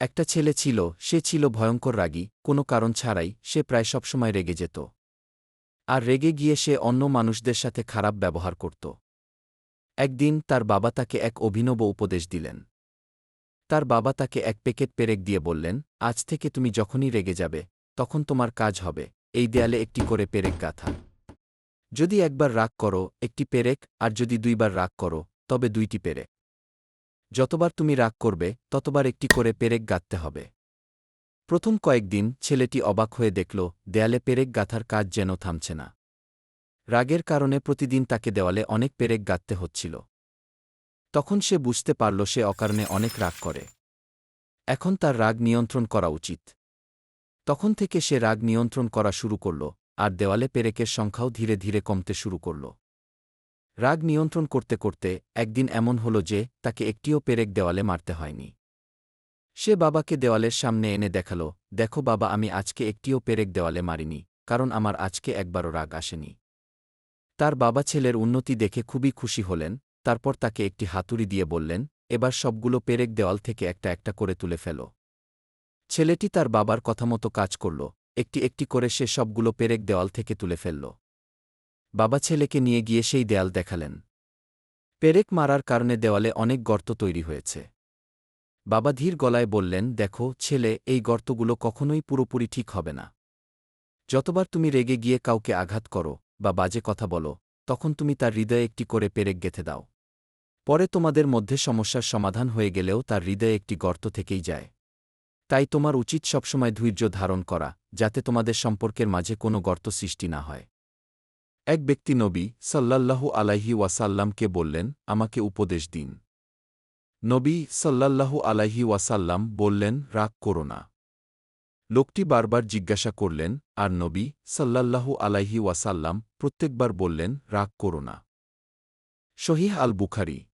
একটা ছেলে ছিল, সে ছিল ভয়ঙ্কর রাগী, কোনো কারণ ছাড়াই সে প্রায় সবসময় রেগে যেত। আর রেগে গিয়ে সে অন্য মানুষদের সাথে খারাপ ব্যবহার করত। একদিন তার বাবা তাকে এক অভিনব উপদেশ দিলেন। তার বাবা তাকে এক প্যাকেট পেরেক দিয়ে বললেন, আজ থেকে তুমি যখনই রেগে যাবে, তখন তোমার কাজ হবে, এই দেয়ালে একটি করে পেরেক গাথা। যদি একবার রাগ করো, একটি পেরেক, আর যদি দুইবার রাগ করো, তবে দুইটি পেরেক। যতবার তুমি রাগ করবে, ততবার একটি করে পেরেক গাঁথতে হবে। প্রথম কয়েকদিন ছেলেটি অবাক হয়ে দেখল, দেয়ালে পেরেক গাঁথার কাজ যেন থামছে না। রাগের কারণে প্রতিদিন তাকে দেওয়ালে অনেক পেরেক গাঁথতে হচ্ছিল। তখন সে বুঝতে পারল, সে অকারণে অনেক রাগ করে। এখন তার রাগ নিয়ন্ত্রণ করা উচিত। তখন থেকে সে রাগ নিয়ন্ত্রণ করা শুরু করল, আর দেওয়ালে পেরেকের সংখ্যাও ধীরে ধীরে কমতে শুরু করল। রাগ নিয়ন্ত্রণ করতে করতে একদিন এমন হল যে তাকে একটিও পেরেক দেওয়ালে মারতে হয়নি। সে বাবাকে দেওয়ালের সামনে এনে দেখাল, দেখো বাবা, আমি আজকে একটিও পেরেক দেওয়ালে মারিনি, কারণ আমার আজকে একবারও রাগ আসেনি। তার বাবা ছেলের উন্নতি দেখে খুবই খুশি হলেন, তারপর তাকে একটি হাতুড়ি দিয়ে বললেন, এবার সবগুলো পেরেক দেওয়াল থেকে একটা একটা করে তুলে ফেল। ছেলেটি তার বাবার কথামতো কাজ করল, একটি একটি করে সে সবগুলো পেরেক দেওয়াল থেকে তুলে ফেলল। বাবা ছেলেকে নিয়ে গিয়ে সেই দেয়াল দেখালেন। পেরেক মারার কারণে দেওয়ালে অনেক গর্ত তৈরি হয়েছে। বাবা ধীর গলায় বললেন, দেখো, ছেলে, এই গর্তগুলো কখনোই পুরোপুরি ঠিক হবে না। যতবার তুমি রেগে গিয়ে কাউকে আঘাত করো বা বাজে কথা বলো, তখন তুমি তার হৃদয়ে একটি করে পেরেক গেথে দাও। পরে তোমাদের মধ্যে সমস্যার সমাধান হয়ে গেলেও তার হৃদয়ে একটি গর্ত থেকেই যায়। তাই তোমার উচিত সবসময় ধৈর্য ধারণ করা, যাতে তোমাদের সম্পর্কের মাঝে কোনো গর্ত সৃষ্টি না হয়। এক ব্যক্তি নবী সাল্লাল্লাহু আলাইহি ওয়াসাল্লামকে বললেন, আমাকে উপদেশ দিন। নবী সাল্লাল্লাহু আলাইহি ওয়াসাল্লাম বললেন, রাগ করো না। লোকটি বারবার জিজ্ঞাসা করলেন, আর নবী সাল্লাল্লাহু আলাইহি ওয়াসাল্লাম প্রত্যেকবার বললেন, রাগ করো না। শহীহ আল বুখারি